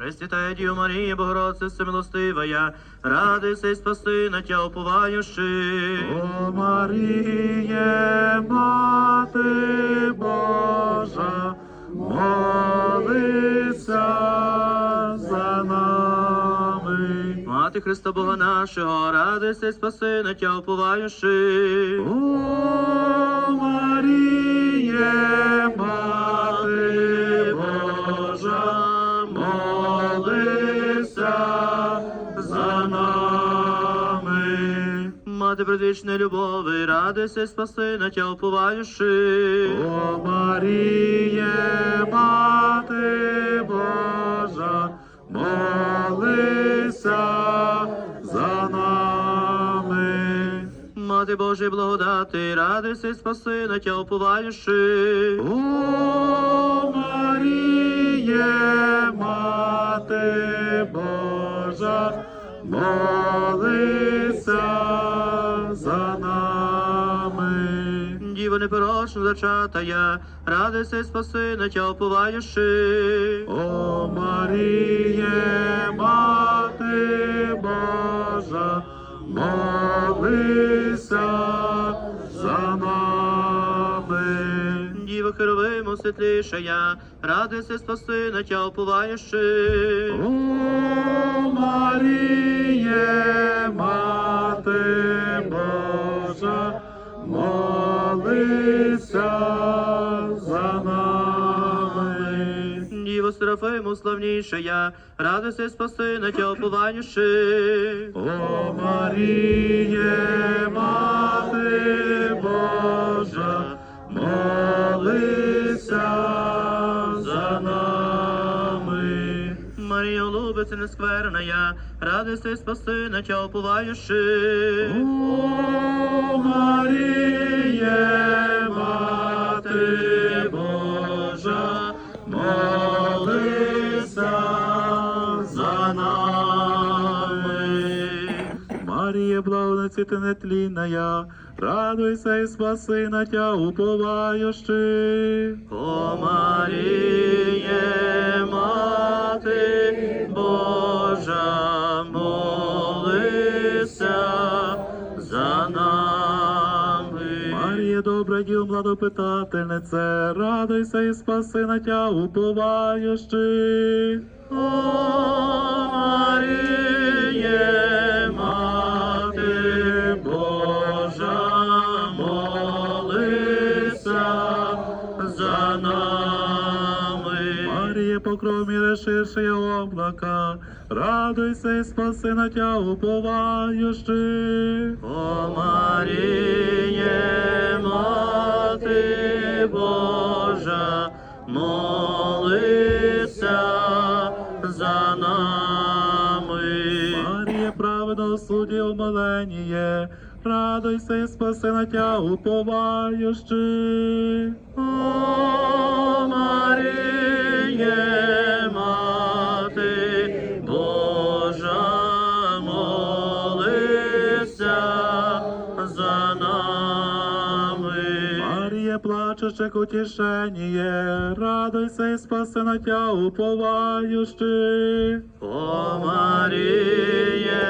Пресвятая Діва Марія, Богородице, всемилостивая, радуйся і спаси на тя уповаючи. О Маріє, Мати Божа, молися за нами. Мати Христа Бога нашого, радуйся і спаси на тя уповаючи. О Мати предвічної любови, радуйся спаси на тя уповаючи. О Маріє, Мати Божа, молися за нами. Мати Божої благодати, радуйся спаси на тя уповаючи. О Маріє, Мати Божа, молися Непорочно зачатая, радуйся і спаси на тя уповаючи. О Маріє, Мати Божа, молися за нами. Діва Херовиму світлішая, радуйся і спаси на тя уповаючи. О Маріє, молися за нами. Діво Серафиму славнішая, радуйся спаси на тя. О Маріє, Мати Божа, молися Лубице нескверная, радуйся і спаси на тя уповаючи. О Маріє, Мати Божа, молися за нами. Марія, благодати ти нетлінная, радуйся і спаси на тя уповаючи. О Маріє, Божа, молися за нами. Марія, добра діл, младопитательнице, радуйся і спаси на тя уповаючи. О Маріє, Мати Божа, молися за нами. Марія, покров міре ширшее облака, радуйся і спаси на тя уповаючи. О Маріє, Мати Божа, молися за нами. Марія, праведно судді умиленіє, радуйся і спаси на тя уповаючи. О Маріє, плачеще утішеніє, радуйся і спаси на тя уповаючи. О Маріє,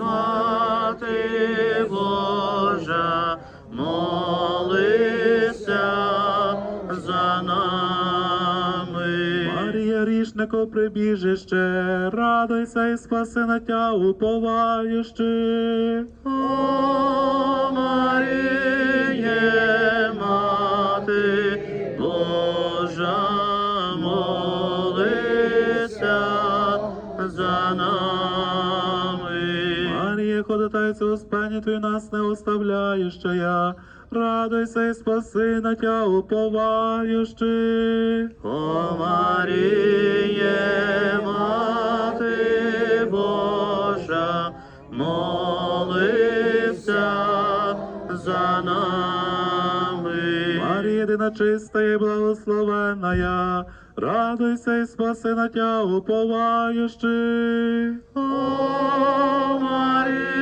Мати Божа, молися за нами. Марія, рішнико прибіжище, радуйся і спаси на тя уповаючи. О Твій нас не оставляючая, радуйся і спаси на тя уповаючи. О Маріє, Мати Божа, молися за нами. Марія, єдина чиста і благословенная, радуйся і спаси на тя уповаючи. О Маріє,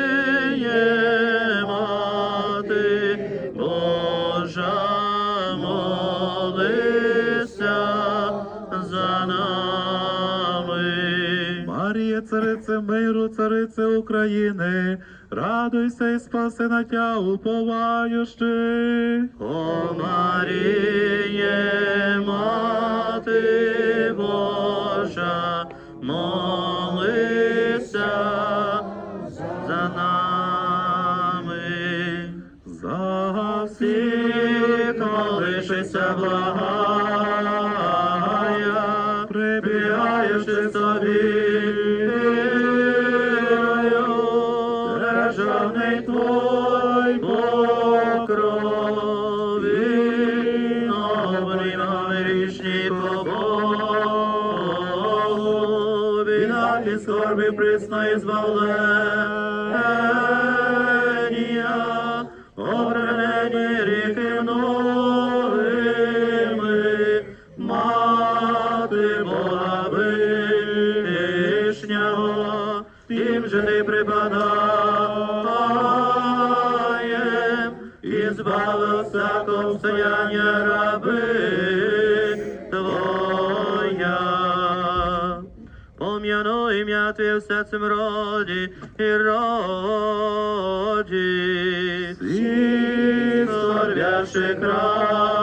царице миру, царице України, радуйся і спаси на тя уповаючих. О Маріє, Мати Божа, молися за нами. За Всіх молишися благая, прибігаючи собі обрімами річні Богу, біда і скорби присної збавлення, обранені ріки многими, мати Бога вишнього, тим же ти припадаєм, і збавив всякого Твоє серцем роді і роді. Всіх сорвявших радость,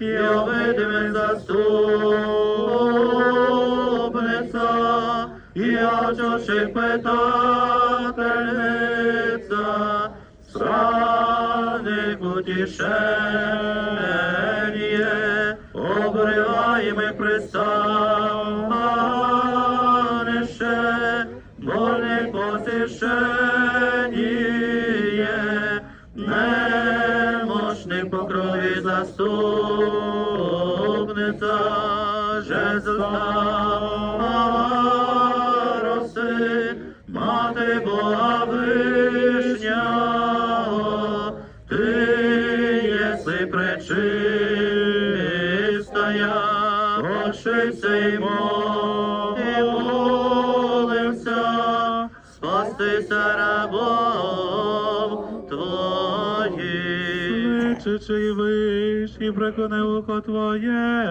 і обидиме заступниця, і очоших питательниця, странних утішення, обриваємих пристанище, больних посещення, немощних по крові заступниця, жезл роси, мати Бога вишня, ти єси пречистая, очися і Кличучи й виш, і прикони око Твоє.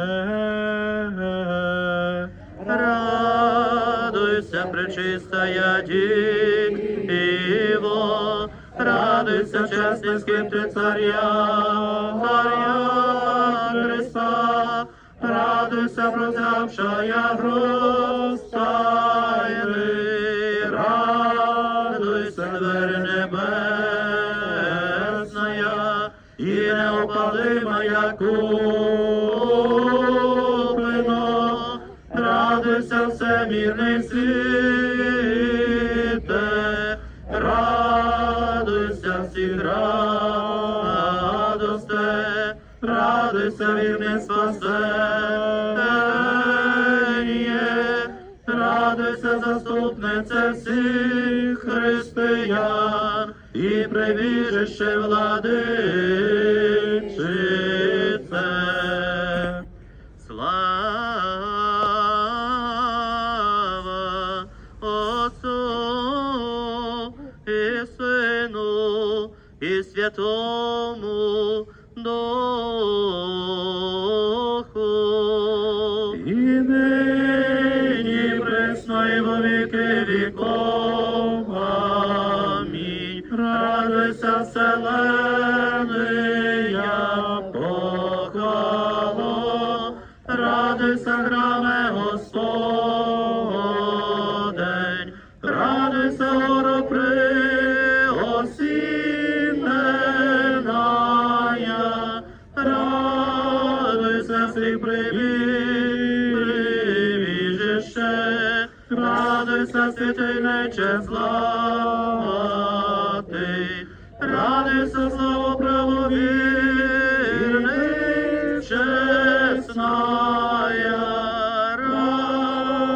Радуйся, пречистая Діво, радуйся, чесний скипти царя, царя Христа, радуйся, прозявшая груз і неопалимая куплено, радуйся, всемірний світе, радуйся всіх радосте, радуйся вірне спасення, радуйся, заступниця всіх християн прибіжище владичице. Слава Отцу і Сину і Святому Духу. Радуйся, вселения, похвало, радуйся, храме Господень, радуйся, горо преосіненая, радуйся, всіх прибіжище, радуйся, святий нече златий, слава правовірний, чесная,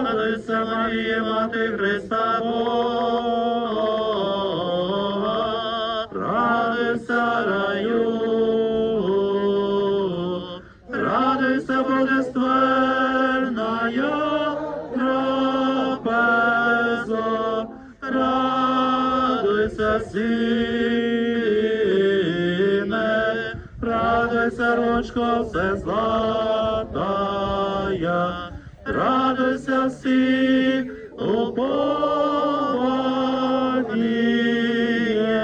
радуйся, Марія, Мати Христа Бога, радуйся, раю, радуйся, божественная трапеза, радуйся, сине, все златая, радуйся всі, у